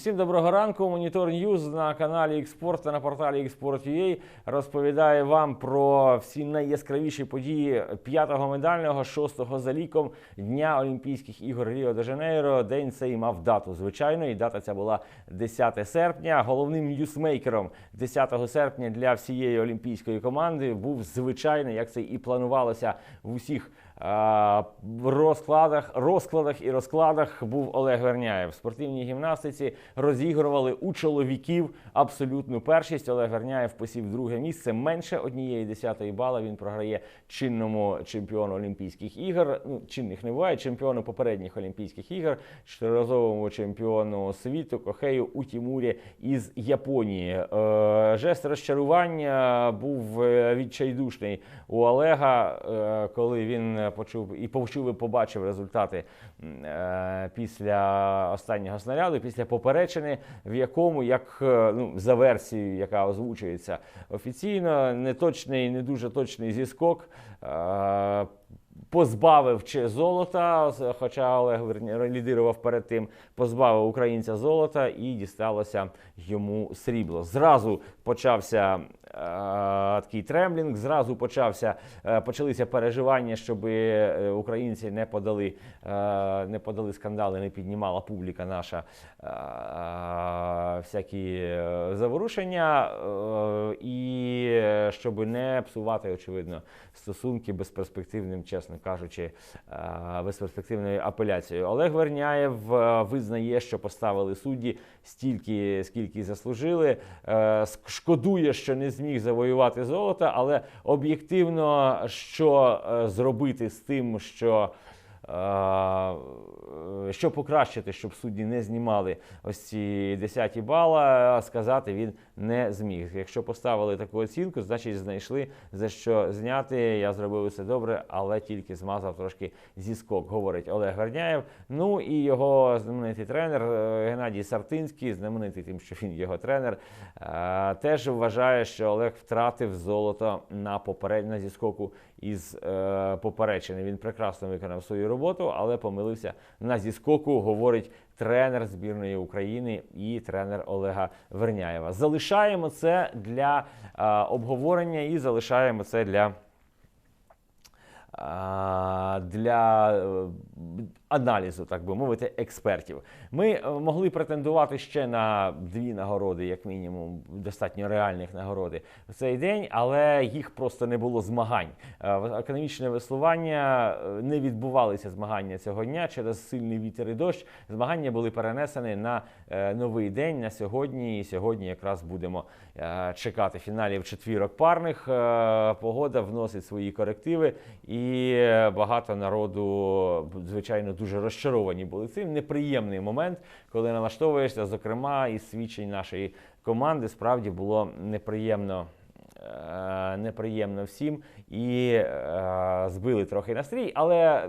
Усім доброго ранку. Монітор Ньюз на каналі Експорт та на порталі Експорт.ua розповідає вам про всі найяскравіші події п'ятого медального, шостого за ліком дня Олімпійських ігор Ріо де Жанейро. День цей мав дату. Звичайно, і дата ця була 10 серпня. Головним ньюсмейкером 10 серпня для всієї олімпійської команди був звичайно, як це і планувалося в усіх. Розкладах, розкладах і розкладах був Олег Верняєв. В спортивній гімнастиці розігрували у чоловіків абсолютну першість. Олег Верняєв посів друге місце. Менше однієї десятої бала він програє чинному чемпіону Олімпійських ігор. Ну, чинних не буває, чемпіону попередніх Олімпійських ігор, чотириразовому чемпіону світу Кохею у Тімурі із Японії. Е, Жест розчарування був е, відчайдушний у Олега, е, коли він почув і почув і побачив результати після останнього снаряду, після поперечини, в якому, як е, ну, за версією, яка озвучується офіційно, неточний, не дуже точний зіскок. Позбавив чи золота, хоча Олег лідирував перед тим, позбавив українця золота і дісталося йому срібло. Зразу почався е, такий тремблінг, зразу почався, е, почалися переживання, щоб е, українці не подали, не подали скандали, не піднімала публіка наша всякі заворушення, і щоб не псувати, очевидно, стосунки безперспективним, чесно кажучи, е, безперспективною апеляцією. Олег Верняєв е, визнає, що поставили судді стільки, скільки заслужили. Е, Шкодує, що не зміг завоювати золото, але об'єктивно, що зробити з тим, що. Е, Що покращити, щоб судді не знімали ось ці 10 бала, сказати він не зміг. Якщо поставили таку оцінку, значить знайшли за що зняти. Я зробив усе добре, але тільки змазав трошки зіскок, говорить Олег Верняєв. Ну і його знаменитий тренер е, Геннадій Сартинський, знаменитий тим, що він його тренер, е, теж вважає, що Олег втратив золото на поперед... на зіскоку із е, поперечини. Він прекрасно виконав свою роботу, але помилився на зіскоку, говорить тренер збірної України і тренер Олега Верняєва. Залишаємо це для е, обговорення і залишаємо це для. а, Для е, аналізу, так би мовити, експертів. Ми е, могли претендувати ще на дві нагороди, як мінімум, достатньо реальних нагороди в цей день, але їх просто не було змагань. Е, в- Економічне веслування е, не відбувалися змагання цього дня через сильний вітер і дощ. Змагання були перенесені на новий день на сьогодні. І сьогодні якраз будемо чекати фіналів четвірок парних. Погода вносить свої корективи, і багато народу, звичайно, дуже розчаровані були цим. Неприємний момент, коли налаштовуєшся, зокрема, із свідчень нашої команди, справді було неприємно. е, Неприємно всім і е, збили трохи настрій, але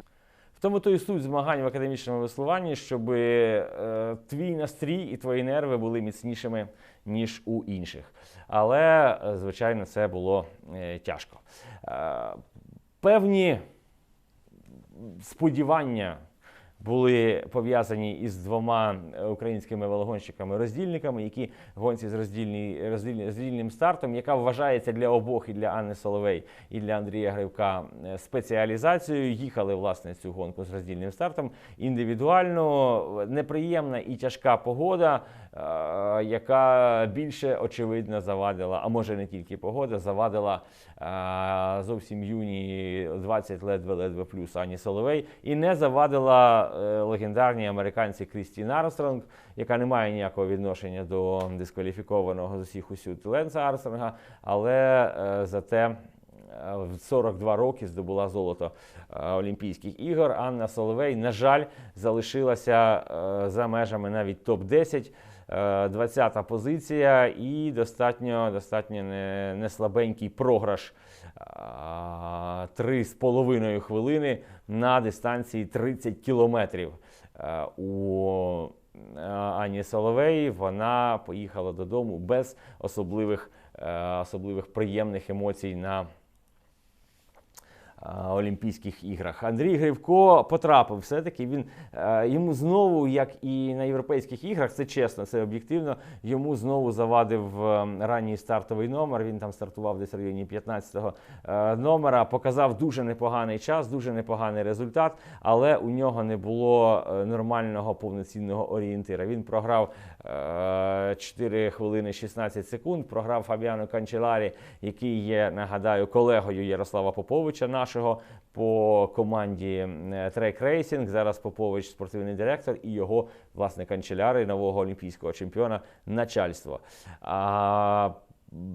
в тому то і суть змагань в академічному веслуванні, щоб е, твій настрій і твої нерви були міцнішими, ніж у інших. Але, е, звичайно, це було е, тяжко. Е, певні сподівання були пов'язані із двома е, українськими велогонщиками-роздільниками, які гонці з роздільні, роздільні, роздільним стартом, яка вважається для обох і для Анни Соловей, і для Андрія Гривка е, спеціалізацією. Їхали власне цю гонку з роздільним стартом індивідуально. Неприємна і тяжка погода, е, яка більше очевидно завадила, а може не тільки погода, завадила е, зовсім юні 20 ледве-ледве плюс Ані Соловей, і не завадила е, легендарній американці Крістін Армстронг, яка не має ніякого відношення до дискваліфікованого з усіх усюд Ленса Армстронга, але е, зате е, в 42 роки здобула золото е, Олімпійських ігор. Анна Соловей, на жаль, залишилася е, за межами навіть топ-10. Е, 20-та позиція і достатньо, достатньо не, не слабенький програш. А, Три з половиною хвилини на дистанції 30 кілометрів. Е, У е, Ані Соловей вона поїхала додому без особливих, е, особливих приємних емоцій на Олімпійських іграх. Андрій Гривко потрапив все-таки. Він е, йому знову, як і на європейських іграх, це чесно, це об'єктивно. Йому знову завадив е, ранній стартовий номер. Він там стартував десь в районі 15-го е, номера. Показав дуже непоганий час, дуже непоганий результат, але у нього не було е, нормального повноцінного орієнтира. Він програв е, 4 хвилини 16 секунд. Програв Фабіану Канчеларі, який є, нагадаю, колегою Ярослава Поповича, нашого по команді Трек Рейсінг. Зараз Попович спортивний директор і його власне канчеляри нового олімпійського чемпіона начальство. А,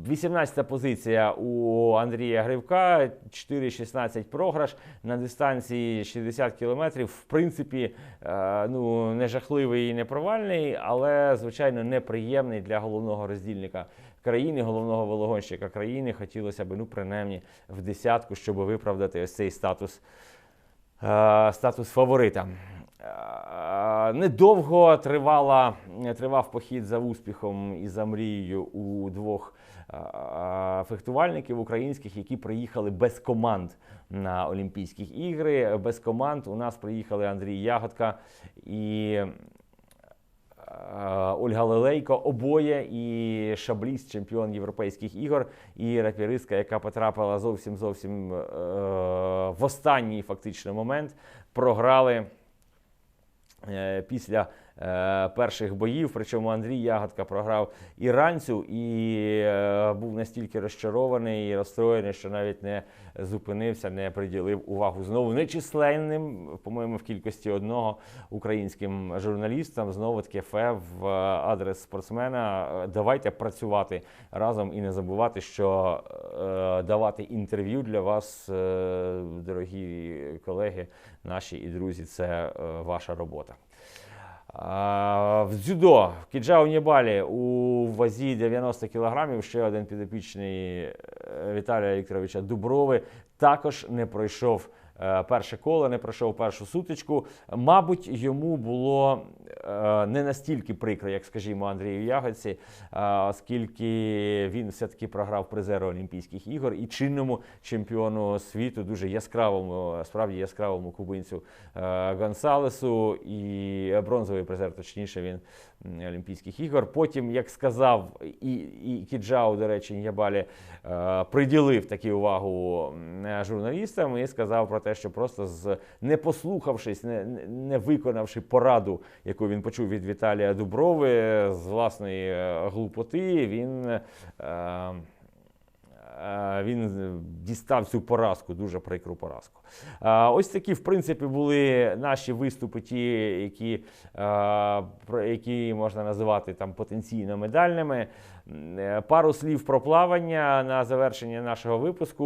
18-та позиція у Андрія Гривка, 4-16 програш на дистанції 60 кілометрів. В принципі, е, ну не жахливий і не провальний, але звичайно неприємний для головного роздільника країни, головного велогонщика країни. Хотілося б, ну принаймні, в десятку, щоб виправдати ось цей статус, е, статус фаворита. Е, Недовго тривала, тривав похід за успіхом і за мрією у двох е, фехтувальників українських, які приїхали без команд на Олімпійські ігри. Без команд у нас приїхали Андрій Ягодка і Ольга Лелейко, обоє і шабліст, чемпіон європейських ігор, і рапіристка, яка потрапила зовсім зовсім е, в останній фактично момент, програли е, після е, перших боїв. Причому Андрій Ягодка програв іранцю і е, був настільки розчарований і розстроєний, що навіть не зупинився, не приділив увагу знову нечисленним, по-моєму, в кількості одного українським журналістам. Знову таки фе в адрес спортсмена. Е, Давайте працювати разом і не забувати, що е, давати інтерв'ю для вас, е, дорогі колеги, наші і друзі, це е, ваша робота. В дзюдо в кіджау-нібалі, у вазі 90 кілограмів ще один підопічний е, Віталія Вікторовича Дуброви також не пройшов перше коло, не пройшов першу сутичку. Мабуть, йому було е, не настільки прикро, як, скажімо, Андрію Ягодці, е, оскільки він все-таки програв призеру Олімпійських ігор і чинному чемпіону світу, дуже яскравому, справді яскравому кубинцю е, Гонсалесу і бронзовий призер, точніше, він Олімпійських ігор. Потім, як сказав, і, і Кіджау, до речі, Нябалі е, приділив таки увагу журналістам і сказав про те, що просто з не послухавшись, не, не- виконавши пораду, яку він почув від Віталія Дуброви з власної е, глупоти, він. е, е, Він дістав цю поразку, дуже прикру поразку. Е, Ось такі, в принципі, були наші виступи, ті, які, е, які можна називати там потенційно медальними. Е, Пару слів про плавання на завершення нашого випуску.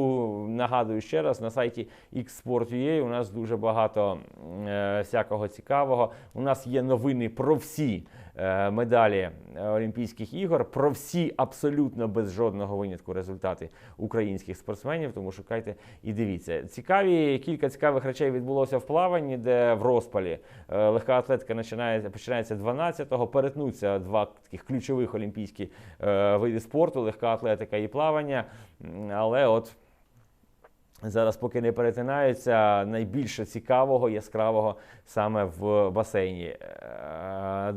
Нагадую ще раз, на сайті xsport.ua у нас дуже багато е, всякого цікавого. У нас є новини про всі е, медалі е, Олімпійських ігор, про всі абсолютно без жодного винятку результати українських спортсменів. Тому шукайте і дивіться. Цікаві кілька цікавих речей відбулося в плаванні, де в розпалі е, легка атлетика починається, починається 12-го. Перетнуться два таких ключових олімпійські е, види спорту: легка атлетика і плавання. Але от. Зараз, поки не перетинаються, найбільше цікавого, яскравого саме в басейні. Е,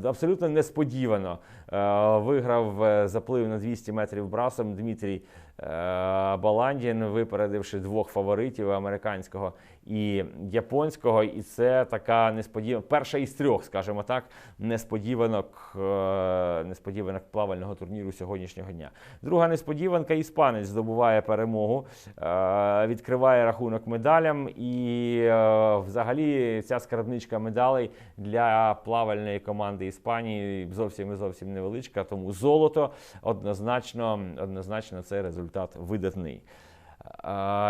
Абсолютно несподівано виграв е, заплив на 200 метрів брасом Дмитрій е, Баландін, випередивши двох фаворитів американського і японського. І це така несподівана, перша із трьох, скажімо так, несподіванок, е, несподіванок плавального турніру сьогоднішнього дня. Друга несподіванка іспанець здобуває перемогу, е, відкриває рахунок медалям. І е, взагалі ця скарбничка медалей для плавальної команди Іспанії зовсім і зовсім невеличка. Тому золото однозначно, однозначно це результат видатний.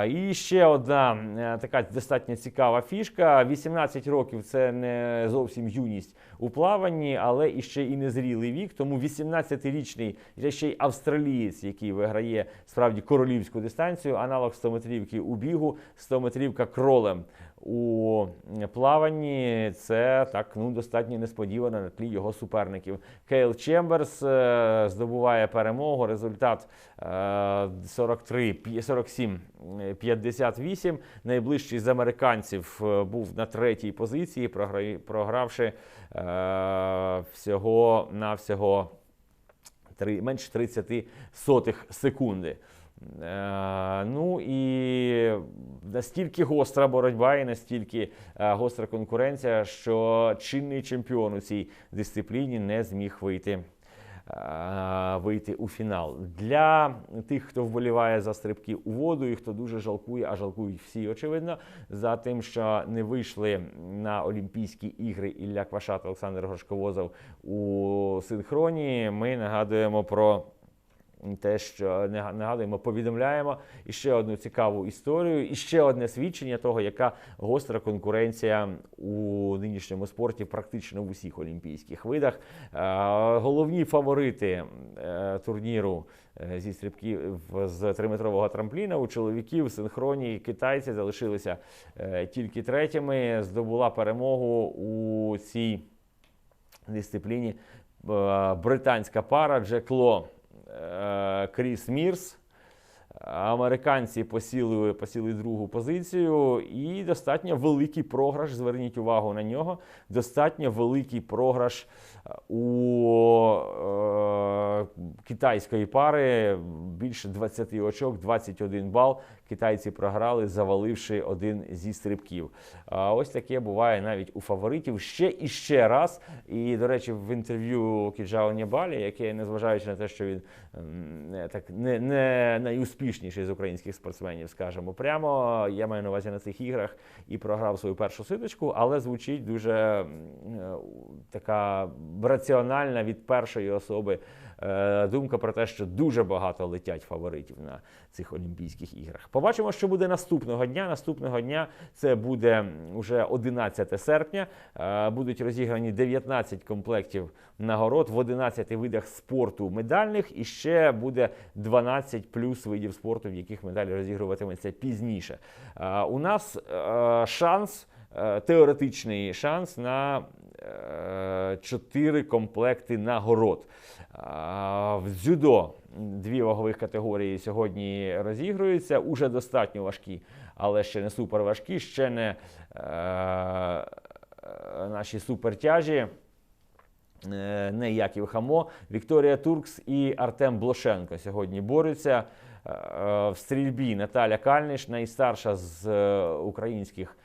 І ще одна е, така достатньо цікава фішка. 18 років це не зовсім юність у плаванні, але і ще і незрілий вік. Тому 18-річний є ще й австралієць, який виграє справді королівську дистанцію, аналог 100-метрівки у бігу, 100-метрівка кролем у плаванні. Це так ну достатньо несподівано на тлі його суперників. Кейл Чемберс е, здобуває перемогу. Результат е, 43 47 58. Найближчий з американців е, був на третій позиції, програ- програвши е, всього на всього три- менше 30 сотих секунди. Е, ну і настільки гостра боротьба і настільки е, гостра конкуренція, що чинний чемпіон у цій дисципліні не зміг вийти. е, Вийти у фінал для тих, хто вболіває за стрибки у воду, і хто дуже жалкує, а жалкують всі, очевидно, за тим, що не вийшли на Олімпійські ігри Ілля Кваша та Олександр Горшковозов у синхроні. Ми нагадуємо про те, що нагадуємо, повідомляємо і ще одну цікаву історію, і ще одне свідчення того, яка гостра конкуренція у нинішньому спорті практично в усіх олімпійських видах. Е, Головні фаворити е, турніру. е, Зі стрибків з триметрового трампліна у чоловіків синхроні китайці залишилися тільки третіми. Здобула перемогу у цій дисципліні британська пара Джек Ло е, Кріс Мірс. Американці посіли, посіли другу позицію, і достатньо великий програш. Зверніть увагу на нього. Достатньо великий програш е, у е, китайської пари. Більше 20 очок, 21 бал. Китайці програли, заваливши один зі стрибків. А ось таке буває навіть у фаворитів ще і ще раз. І, до речі, в інтерв'ю Кіджао Нєбалі, яке, незважаючи на те, що він так не, не найуспішніший з українських спортсменів, скажімо, прямо я маю на увазі на цих іграх і програв свою першу ситочку, але звучить дуже е, така раціональна від першої особи думка про те, що дуже багато летять фаворитів на цих Олімпійських іграх. Побачимо, що буде наступного дня. Наступного дня це буде вже 11 серпня. Е, Будуть розіграні 19 комплектів нагород в 11 видах спорту медальних, і ще буде 12 плюс видів спорту, в яких медалі розігруватиметься пізніше. Е, У нас е, шанс, е, теоретичний шанс на е, 4 комплекти нагород. В дзюдо дві вагових категорії сьогодні розігруються. Уже достатньо важкі, але ще не суперважкі, ще не е, е, наші супертяжі. Е, Не Яків Хамо, Вікторія Туркс і Артем Блошенко сьогодні борються Е, в стрільбі. Наталя Кальниш, найстарша з е, українських е,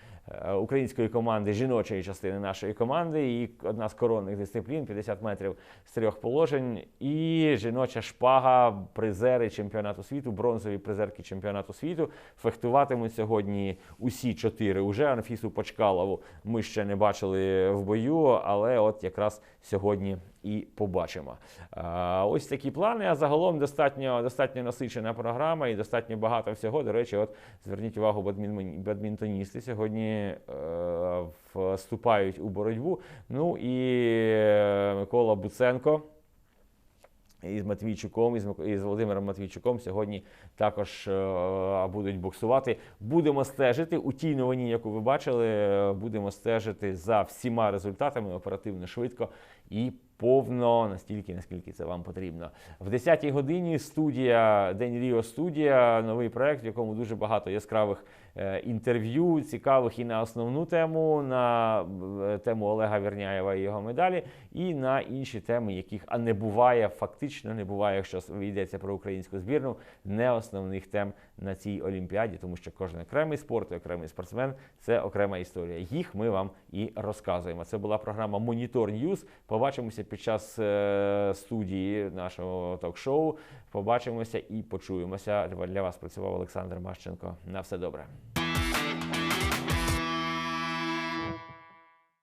української команди, жіночої частини нашої команди, і одна з коронних дисциплін 50 метрів з трьох положень. І жіноча шпага, призери чемпіонату світу, бронзові призерки чемпіонату світу. Фехтуватимуть сьогодні усі чотири. Уже Анфісу Почкалову ми ще не бачили в бою, але от якраз сьогодні і побачимо. Ось такі плани. А загалом достатньо, достатньо насичена програма і достатньо багато всього. До речі, от зверніть увагу, бадмінтоністи сьогодні е, вступають у боротьбу. Ну і е, Микола Буценко. Із Матвійчуком, із, із Володимиром Матвійчуком сьогодні також е, будуть боксувати. Будемо стежити у тій новині, яку ви бачили. Будемо стежити за всіма результатами оперативно, швидко і повно, настільки, наскільки це вам потрібно. В 10-й годині студія День Ріо студія, новий проект, в якому дуже багато яскравих інтерв'ю, цікавих і на основну тему, на е, тему Олега Верняєва і його медалі, і на інші теми, яких а не буває, фактично не буває, якщо йдеться про українську збірну, не основних тем на цій олімпіаді, тому що кожен окремий спорт, і окремий спортсмен це окрема історія. Їх ми вам і розказуємо. Це була програма Монітор Ньюз. Побачимося під час е, студії нашого ток-шоу. Побачимося і почуємося. Для вас працював Олександр Мащенко. На все добре.